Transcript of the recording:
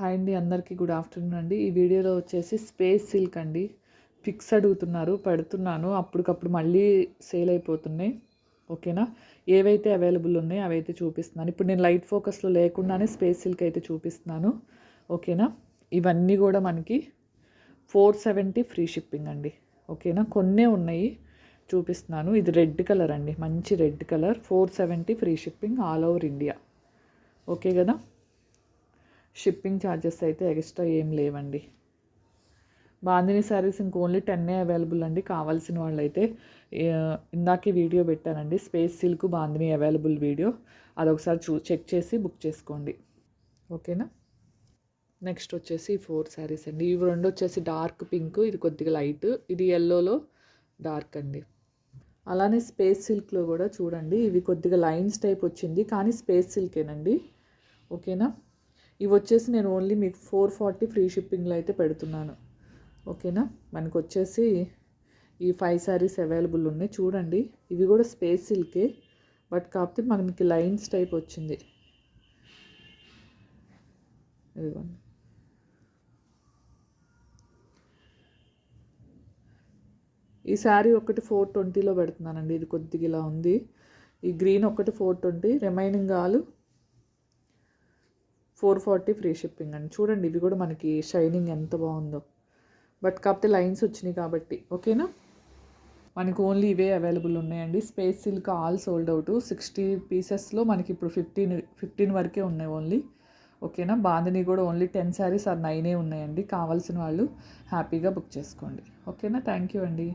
Hi అండి అందరికీ good afternoon అండి. ఈ వీడియోలో వచ్చేసి స్పేస్ సిల్క్ అండి. పిక్స్ అడుగుతున్నారు పెడుతున్నాను. అప్పటికప్పుడు మళ్ళీ సేల్ అయిపోతున్నాయి. ఓకేనా? ఏవైతే అవైలబుల్ ఉన్నాయో అవైతే చూపిస్తున్నాను. ఇప్పుడు నేను లైట్ ఫోకస్లో లేకుండానే స్పేస్ సిల్క్ అయితే చూపిస్తున్నాను. ఓకేనా? ఇవన్నీ కూడా మనకి ఫోర్ సెవెంటీ ఫ్రీ షిప్పింగ్ అండి. ఓకేనా? కొన్నే ఉన్నాయి చూపిస్తున్నాను. ఇది రెడ్ కలర్ అండి. మంచి red colour. Four seventy free shipping all over India. Okay కదా? షిప్పింగ్ ఛార్జెస్ అయితే ఎక్స్ట్రా ఏం లేవండి. బాందిని శారీస్ ఇంక ఓన్లీ టెన్నే అవైలబుల్ అండి. కావాల్సిన వాళ్ళైతే ఇందాకే వీడియో పెట్టానండి. Space silk bandhani available video. అదొకసారి చూ చెక్ చేసి బుక్ చేసుకోండి. ఓకేనా? నెక్స్ట్ వచ్చేసి ఫోర్ శారీస్ అండి. ఇవి రెండు వచ్చేసి డార్క్ పింక్ ఇది కొద్దిగా లైట్ ఇది ఎల్లోలో డార్క్ అండి. అలానే స్పేస్ సిల్క్లో కూడా చూడండి. ఇవి కొద్దిగా లైన్స్ టైప్ వచ్చింది కానీ స్పేస్ సిల్కేనండి. ఓకేనా? ఇవి వచ్చేసి నేను ఓన్లీ మీకు ఫోర్ ఫార్టీ ఫ్రీ షిప్పింగ్లో అయితే పెడుతున్నాను. ఓకేనా? మనకు వచ్చేసి ఈ ఫైవ్ శారీస్ అవైలబుల్ ఉన్నాయి. చూడండి ఇవి కూడా స్పేస్ సిల్కే బట్ కాకపోతే మనకి లైన్స్ టైప్ వచ్చింది. ఇదిగోండి ఈ శారీ ఒకటి ఫోర్ ట్వంటీలో పెడుతున్నానండి. ఇది కొద్దిగా ఇలా ఉంది. ఈ గ్రీన్ ఒకటి four twenty remaining all four forty free shipping అండి. చూడండి ఇవి కూడా మనకి షైనింగ్ ఎంత బాగుందో. బట్ కాకపోతే లైన్స్ వచ్చినాయి కాబట్టి ఓకేనా? మనకు ఓన్లీ ఇవే అవైలబుల్ ఉన్నాయండి. Space silk all sold out. Sixty పీసెస్లో మనకి ఇప్పుడు ఫిఫ్టీన్ ఫిఫ్టీన్ వరకే ఉన్నాయి ఓన్లీ. ఓకేనా? బాందిని కూడా ఓన్లీ టెన్ శారీస్ ఆర్ నైనే ఉన్నాయండి. కావాల్సిన వాళ్ళు హ్యాపీగా బుక్ చేసుకోండి. ఓకేనా? థ్యాంక్ యూ అండి.